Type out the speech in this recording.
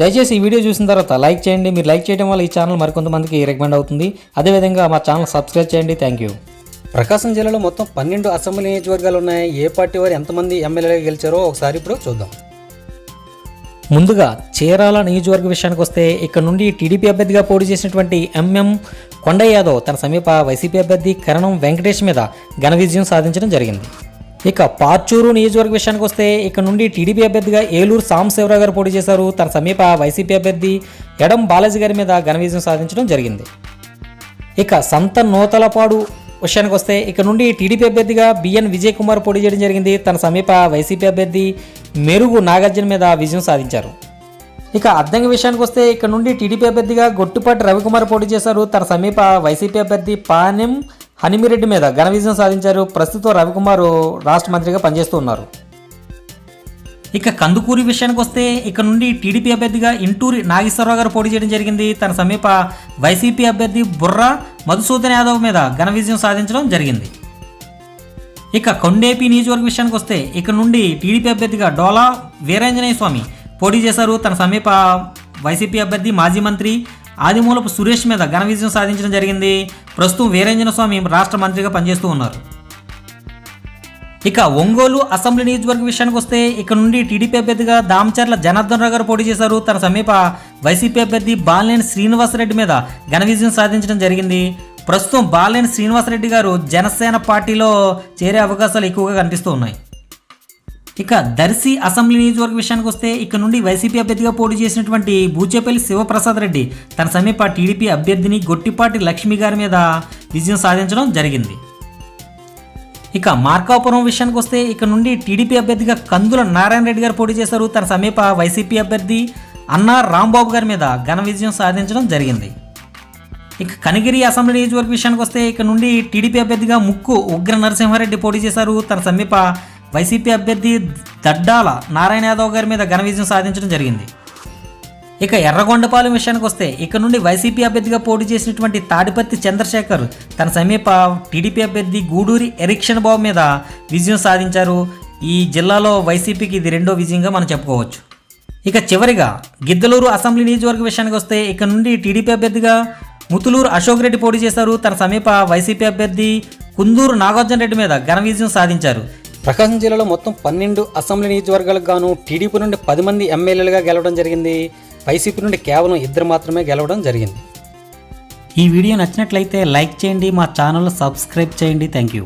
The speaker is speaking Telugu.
దయచేసి ఈ వీడియో చూసిన తర్వాత లైక్ చేయండి. మీరు లైక్ చేయడం వల్ల ఈ ఛానల్ మరికొంతమందికి రికమెండ్ అవుతుంది. అదేవిధంగా మా ఛానల్ సబ్స్క్రైబ్ చేయండి. థ్యాంక్ యూ ప్రకాశం జిల్లాలో మొత్తం పన్నెండు అసెంబ్లీ నియోజకవర్గాలు ఉన్నాయి ఏ పార్టీ వారు ఎంతమంది ఎమ్మెల్యేలుగా గెలిచారో ఒకసారి ఇప్పుడు చూద్దాం. ముందుగా చీరాల నియోజకవర్గ విషయానికి వస్తే ఇక్కడ నుండి టీడీపీ అభ్యర్థిగా పోటీ చేసినటువంటి ఎంఎం కొండ యాదవ్ తన సమీప వైసీపీ అభ్యర్థి కరణం వెంకటేష్ మీద ఘన విజయం సాధించడం జరిగింది. ఇక పార్చూరు నియోజకవర్గ విషయానికి వస్తే ఇక్కడ నుండి టీడీపీ అభ్యర్థిగా ఏలూరు సాంబశివరావు గారు పోటీ చేశారు. తన సమీప వైసీపీ అభ్యర్థి ఎడం బాలాజీ గారి మీద ఘన విజయం సాధించడం జరిగింది. ఇక సంత నూతలపాడు విషయానికి వస్తే ఇక్కడ నుండి టీడీపీ అభ్యర్థిగా బిఎన్ విజయ్ కుమార్ పోటీ చేయడం జరిగింది. తన సమీప వైసీపీ అభ్యర్థి మెరుగు నాగార్జున మీద విజయం సాధించారు. ఇక అద్దంకి విషయానికి వస్తే ఇక్కడ నుండి టీడీపీ అభ్యర్థిగా గొట్టుపాటి రవికుమార్ పోటీ చేశారు. తన సమీప వైసీపీ అభ్యర్థి పానెం హనిమిరెడ్డి మీద ఘన విజయం సాధించారు ప్రస్తుతం రవికుమార్ రాష్ట్ర మంత్రిగా పనిచేస్తూ ఉన్నారు. ఇక కందుకూరి విషయానికి వస్తే ఇక్కడ నుండి టీడీపీ అభ్యర్థిగా ఇంటూరి నాగేశ్వరరావు గారు పోటీ చేయడం జరిగింది. తన సమీప వైసీపీ అభ్యర్థి బుర్రా మధుసూదన్ యాదవ్ మీద ఘన విజయం సాధించడం జరిగింది. ఇక కొండేపి నియోజకవర్గ విషయానికి వస్తే ఇక్కడ నుండి టీడీపీ అభ్యర్థిగా డోలా వీరాంజనేయ స్వామి పోటీ చేశారు. తన సమీప వైసీపీ అభ్యర్థి మాజీ మంత్రి ఆదిమూలపు సురేష్ మీద ఘన విజయం సాధించడం జరిగింది. ప్రస్తుతం వీరేంజన స్వామి రాష్ట్ర మంత్రిగా పనిచేస్తూ ఉన్నారు. ఇక ఒంగోలు అసెంబ్లీ నియోజకవర్గ విషయానికి వస్తే ఇక్కడ నుండి టీడీపీ అభ్యర్థిగా దామచర్ల జనార్దన్ రావు గారు పోటీ చేశారు. తన సమీప వైసీపీ అభ్యర్థి బాలినేని శ్రీనివాసరెడ్డి మీద ఘన విజయం సాధించడం జరిగింది. ప్రస్తుతం బాలినేని శ్రీనివాసరెడ్డి గారు జనసేన పార్టీలో చేరే అవకాశాలు ఎక్కువగా కనిపిస్తూ ఉన్నాయి. ఇక దర్శి అసెంబ్లీ నియోజకవర్గ విషయానికి వస్తే ఇక్కడ నుండి వైసీపీ అభ్యర్థిగా పోటీ చేసినటువంటి బూచేపల్లి శివప్రసాద్ రెడ్డి తన సమీప టీడీపీ అభ్యర్థిని గొట్టిపాటి లక్ష్మి గారి మీద విజయం సాధించడం జరిగింది. ఇక మార్కాపురం విషయానికి వస్తే ఇక్కడ నుండి టీడీపీ అభ్యర్థిగా కందుల నారాయణ రెడ్డి గారు పోటీ చేశారు. తన సమీప వైసీపీ అభ్యర్థి అన్నా రాంబాబు గారి మీద ఘన విజయం సాధించడం జరిగింది. ఇక కనిగిరి అసెంబ్లీ నియోజకవర్గ విషయానికి వస్తే ఇక్కడ నుండి టీడీపీ అభ్యర్థిగా ముక్కు ఉగ్ర నరసింహారెడ్డి పోటీ చేశారు. తన సమీప వైసీపీ అభ్యర్థి దడ్డాల నారాయణ యాదవ్ గారి మీద ఘన విజయం సాధించడం జరిగింది. ఇక ఎర్రగొండపాలెం విషయానికి వస్తే ఇక్కడ నుండి వైసీపీ అభ్యర్థిగా పోటీ చేసినటువంటి తాడిపత్తి చంద్రశేఖర్ తన సమీప టీడీపీ అభ్యర్థి గూడూరి ఎరిక్షన్ బాబు మీద విజయం సాధించారు. ఈ జిల్లాలో వైసీపీకి ఇది రెండో విజయంగా మనం చెప్పుకోవచ్చు. ఇక చివరిగా గిద్దలూరు అసెంబ్లీ నియోజకవర్గ విషయానికి వస్తే ఇక్కడ నుండి టీడీపీ అభ్యర్థిగా ముతులూరు అశోక్ రెడ్డి పోటీ చేశారు. తన సమీప వైసీపీ అభ్యర్థి కుందూరు నాగార్జున రెడ్డి మీద ఘన విజయం సాధించారు. ప్రకాశం జిల్లాలో మొత్తం పన్నెండు అసెంబ్లీ నియోజకవర్గాలకు గాను టీడీపీ నుండి పది మంది ఎమ్మెల్యేలుగా గెలవడం జరిగింది. వైసీపీ నుండి కేవలం ఇద్దరు మాత్రమే గెలవడం జరిగింది. ఈ వీడియో నచ్చినట్లయితే లైక్ చేయండి మా ఛానల్ సబ్స్క్రైబ్ చేయండి. Thank you.